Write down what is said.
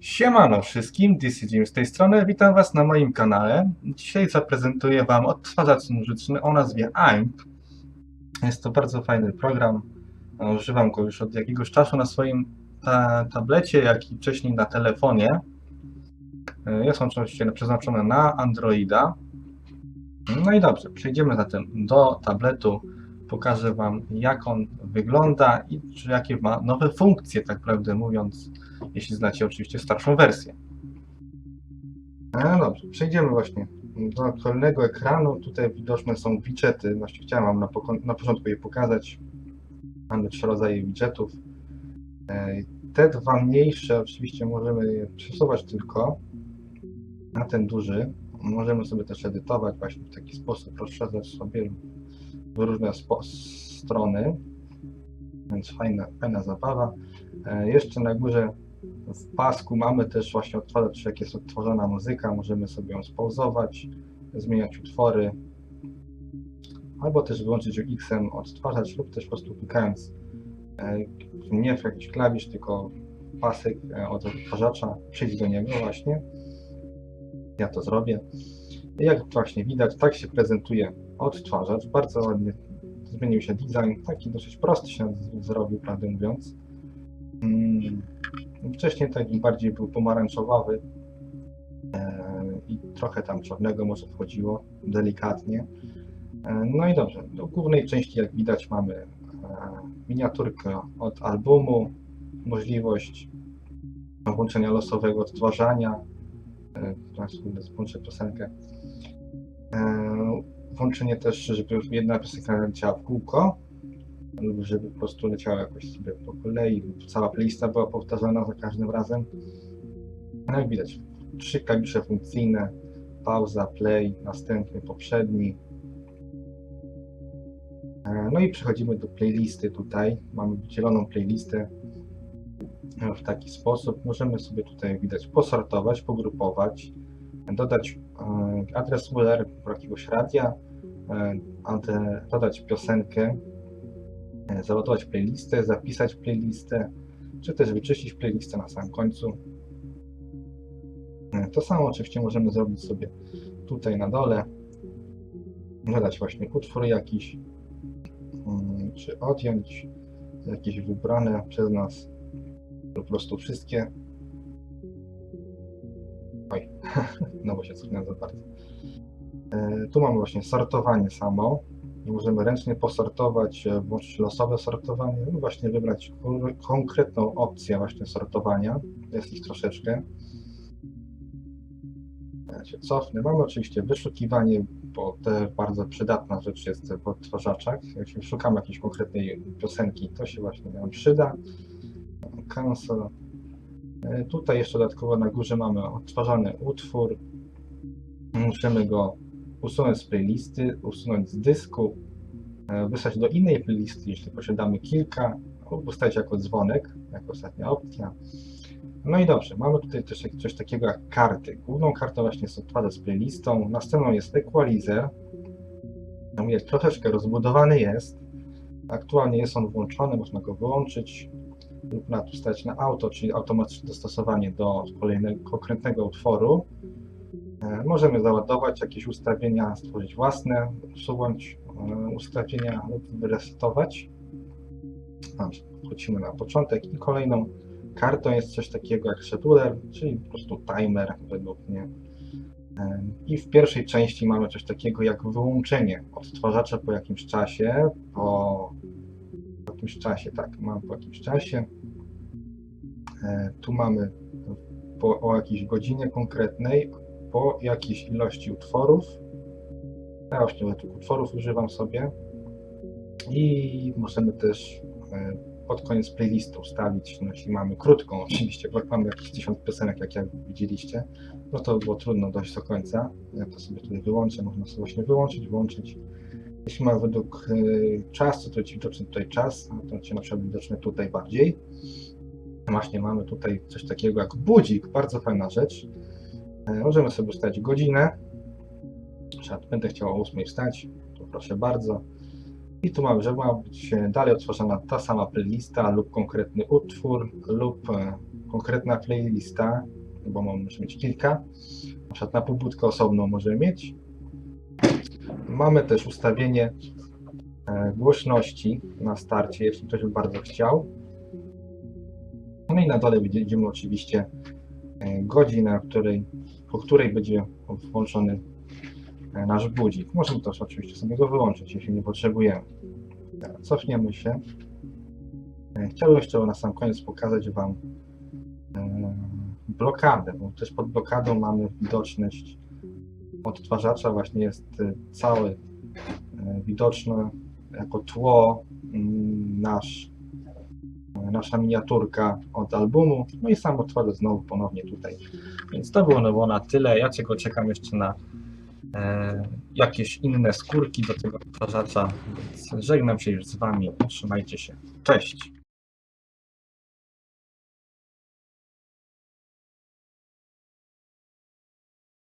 Siemano wszystkim, is Jim z tej strony, witam was na moim kanale. Dzisiaj zaprezentuję wam odtwarzacz muzyczny o nazwie AIMP. Jest to bardzo fajny program, używam go już od jakiegoś czasu na swoim ta tablecie, jak i wcześniej na telefonie. Jest on oczywiście przeznaczony na Androida. No i dobrze, przejdziemy zatem do tabletu. Pokażę wam jak on wygląda i czy jakie ma nowe funkcje, tak prawdę mówiąc jeśli znacie oczywiście starszą wersję. No dobrze, przejdziemy właśnie do aktualnego ekranu. Tutaj widoczne są widgety. Właśnie chciałem Wam na, na początku je pokazać. Mamy trzy rodzaje widgetów. E, te dwa mniejsze oczywiście możemy je przesuwać tylko na ten duży. Możemy sobie też edytować właśnie w taki sposób, rozszerzać sobie w różne strony. Więc fajna, fajna zabawa. E, jeszcze na górze w pasku mamy też właśnie odtwarzacz, jak jest odtworzona muzyka, możemy sobie ją spauzować, zmieniać utwory, albo też wyłączyć X-em odtwarzać lub też po prostu klikając e, nie w jakiś klawisz, tylko pasek e, od odtwarzacza, przejść do niego właśnie. Ja to zrobię. Jak właśnie widać, tak się prezentuje odtwarzacz. Bardzo ładnie zmienił się design, taki dosyć prosty się zrobił, prawdę mówiąc. Mm. Wcześniej taki bardziej był pomarańczowawy e, i trochę tam czarnego może wchodziło, delikatnie. E, no i dobrze, do głównej części jak widać mamy e, miniaturkę od albumu, możliwość włączenia losowego odtwarzania, teraz włączę piosenkę, włączenie też, żeby jedna piosenka leciała w kółko, lub żeby po prostu leciała jakoś sobie po kolei, lub cała playlista była powtarzana za każdym razem. No jak widać, trzy klawisze funkcyjne, pauza, play, następny, poprzedni. E, no i przechodzimy do playlisty tutaj. Mamy wydzieloną playlistę w taki sposób. Możemy sobie tutaj widać posortować, pogrupować, dodać e, adres URL jakiegoś radia, e, dodać piosenkę, E, załadować playlistę, zapisać playlistę, czy też wyczyścić playlistę na samym końcu. To samo oczywiście możemy zrobić sobie tutaj na dole, dodać właśnie utwór jakiś, czy odjąć jakieś wybrane przez nas po prostu wszystkie. No bo się cofnąłem za bardzo. E, tu mamy właśnie sortowanie samo możemy ręcznie posortować, e, włączyć losowe sortowanie i właśnie wybrać konkretną opcję właśnie sortowania. Jest ich troszeczkę. Ja się cofnę. Mamy oczywiście wyszukiwanie, bo to bardzo przydatna rzecz jest w odtwarzaczach. Jak szukamy jakiejś konkretnej piosenki, to się właśnie nam przyda. Cancel. E, tutaj jeszcze dodatkowo na górze mamy odtwarzany utwór. Możemy go usunąć z playlisty, usunąć z dysku, e, wysłać do innej playlisty, jeśli posiadamy kilka, lub ustawić jako dzwonek, jako ostatnia opcja. No i dobrze, mamy tutaj też coś takiego jak karty. Główną kartą właśnie jest odtwarzacz z playlistą, następną jest equalizer. Mówię, troszeczkę rozbudowany jest. Aktualnie jest on włączony, można go wyłączyć lub ustawić na auto, czyli automatyczne dostosowanie do kolejnego konkretnego utworu. E, możemy załadować jakieś ustawienia, stworzyć własne, usunąć e, ustawienia lub resetować. Dobrze, wrócimy na początek i kolejną kartą jest coś takiego jak scheduler, czyli po prostu timer według mnie. E, I w pierwszej części mamy coś takiego jak wyłączenie odtwarzacza po jakimś czasie, po jakimś czasie, tak, mamy po jakimś czasie. Tu mamy po, o jakiejś godzinie konkretnej, po jakiejś ilości utworów. Ja właśnie tych utworów używam sobie. I możemy też e, pod koniec playlistu ustawić, no jeśli mamy krótką oczywiście, bo mamy jakieś tysiąc piosenek, jak, jak widzieliście, no to było trudno dojść do końca. Ja to sobie tutaj wyłączę, można sobie właśnie wyłączyć, włączyć. Jeśli mamy według y, czasu, to jest widoczny tutaj czas, a to na przykład widoczny tutaj bardziej. Właśnie mamy tutaj coś takiego jak budzik, bardzo fajna rzecz. E, możemy sobie ustalić godzinę. Będę chciał o 8 wstać, to proszę bardzo. I tu mamy, że ma być dalej otworzona ta sama playlista lub konkretny utwór lub e, konkretna playlista, bo możemy mieć kilka. Na przykład na pobudkę osobną możemy mieć. Mamy też ustawienie e, głośności na starcie, jeśli ktoś by bardzo chciał. No i na dole widzimy oczywiście e, godzinę, której, po której będzie włączony e, nasz budzik. Możemy też oczywiście sobie go wyłączyć, jeśli nie potrzebujemy. Cofniemy się. Chciałbym jeszcze na sam koniec pokazać Wam blokadę, bo też pod blokadą mamy widoczność odtwarzacza, właśnie jest e, cały widoczny jako tło mm, nasz, e, nasza miniaturka od albumu, no i sam odtwarzacz znowu ponownie tutaj. Więc to było, na tyle. Ja czego czekam jeszcze na e, jakieś inne skórki do tego odtwarzacza, więc żegnam się już z Wami. Trzymajcie się. Cześć!